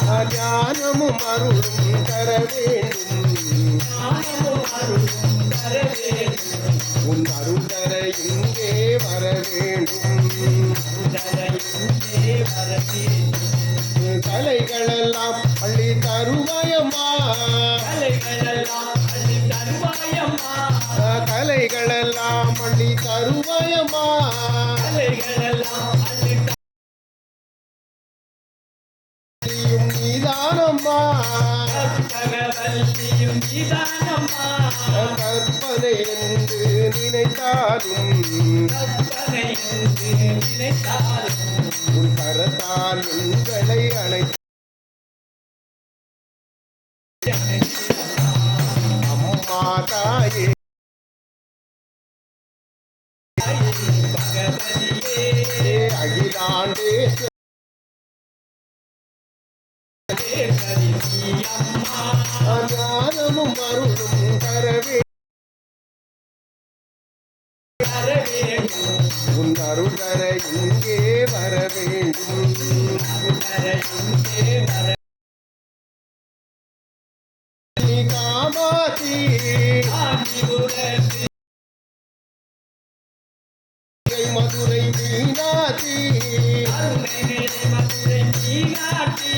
ஞானமும் அருளும் தர வேண்டும். உன் அருள் தர இங்கே வர வேண்டும்? கலைகளெல்லாம் பள்ளி தருவாயம்மா. கலைகளெல்லாம் பள்ளி தருவாயம்மா. நீயும் நீதானம்மா கற்பனை என்று நினைத்தாலும் உன் கரத்தால் எங்களை அம்மா தாயே. அகிலாண்டேஸ்வரி ஞானமும் அருளும் தரவே. உன் அருள் தர இங்கே வர வேண்டும்.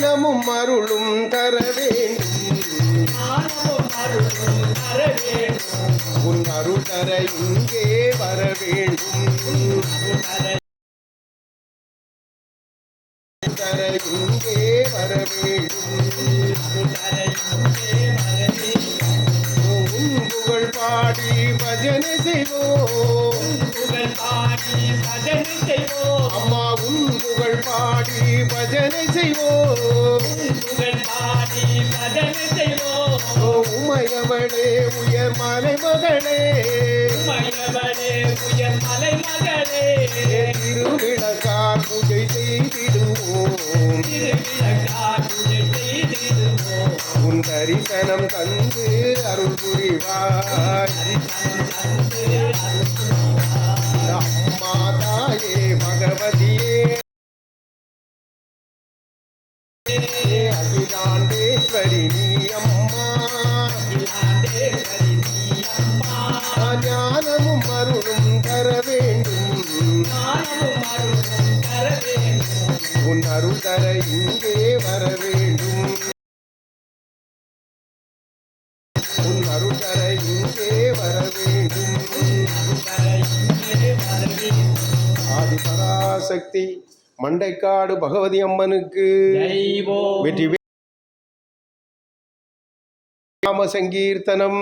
ஞானமும் அருளும் தர வேண்டும். உன் அருள் தர இங்கே வர வேண்டும். தர இங்கே வர வேண்டும். புகழ் பாடி பஜனை செய்வோம். அம்மா உன் புகழ் பாடி பஜனை செய்வோம். ஓ உமையவளே உயர் மலை மகளே. திருவிளக்கார் பூஜை செய்திடுவோம். உன் தரிசனம் தந்து அருள் புரிவாய். அம்மா நீ அம்மா ஞானமும் அருளும் தர வேண்டும் உன் அருள் தர இங்கே வர வேண்டும். உன் அருள் தர இங்கே வர வேண்டும். ஆதி பராசக்தி மண்டைக்காடு பகவதி அம்மனுக்கு. வெற்றி രാമസങ്കീർത്തനം